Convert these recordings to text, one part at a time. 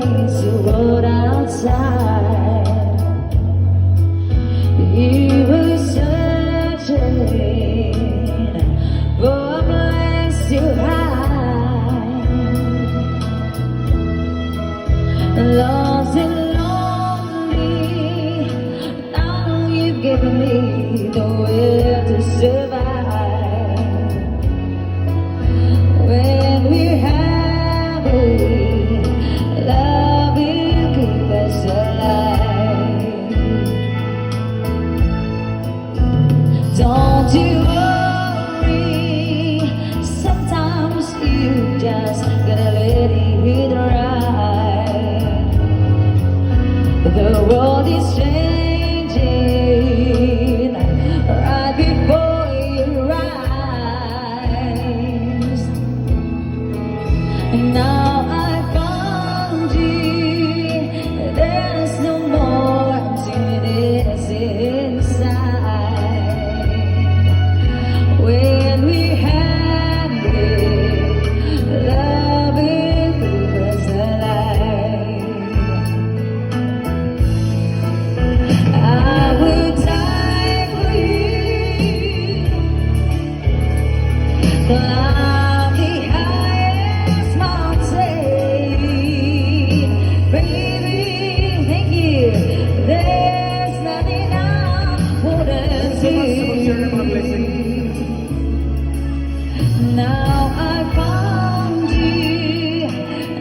things you wrote outside.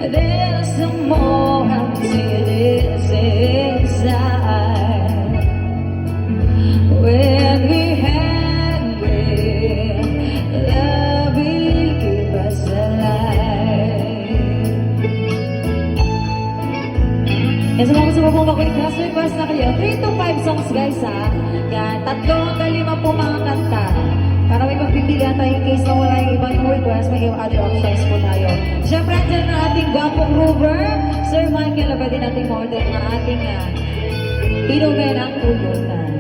There's no more emptiness inside. When we it, love will keep us alive. Yan, sa mga mag-request, request na kayo. 3 to 5 songs guys ha. Yan, tatlo hanggang po mga kanta. Para may pagpipilian tayo yung other options po tayo. Siyempre, andyan ang ating gwapong Ruber. Sir Michael, na pwede nating order ng ating uh, inumin ang tulunan.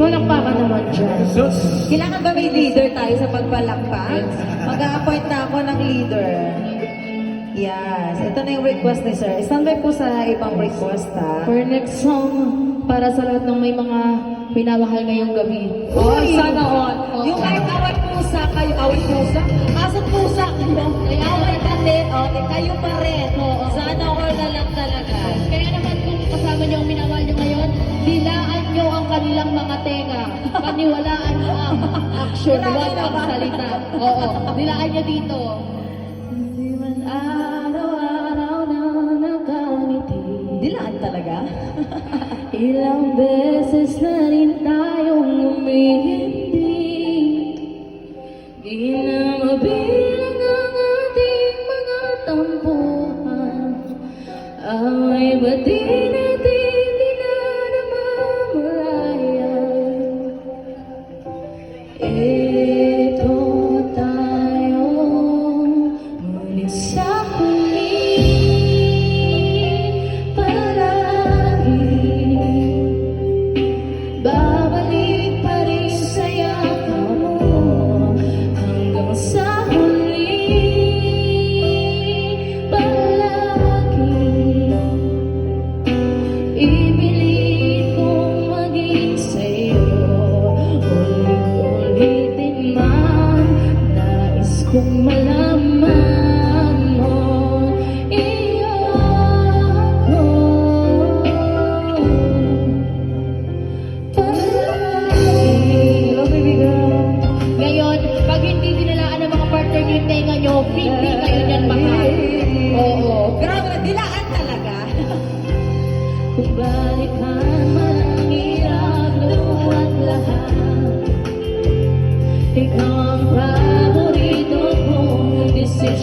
Palakpakan naman dyan. Kailangan ba may leader tayo sa pagpalakpak? Mag-a-appoint na ako ng leader. Yes, ito na yung request ni sir. Standby po sa ibang request ha. For next song, para sa lahat ng may mga minamahal ngayong gabi. Uy! sana all. Yung kahit away pusa, kayo away pusa. Kasot pusa, ano? May away ka din, o, eh, kayo pa rin. Mga tenga. Paniwalaan niyo ang action, wag ang salita. Oo, dilaan niyo dito. Hindi man araw-araw na nakangiti. Dilaan talaga? Ilang beses na rin tayong umihindi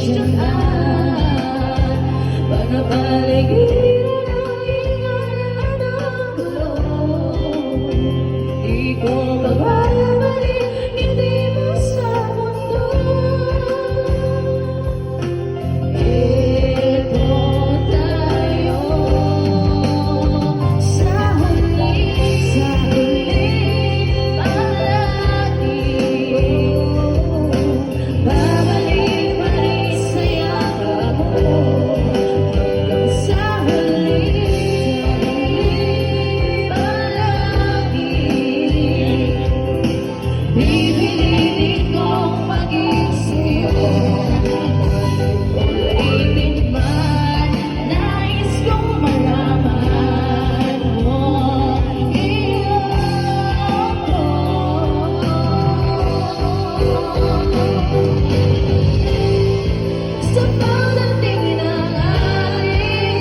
Christian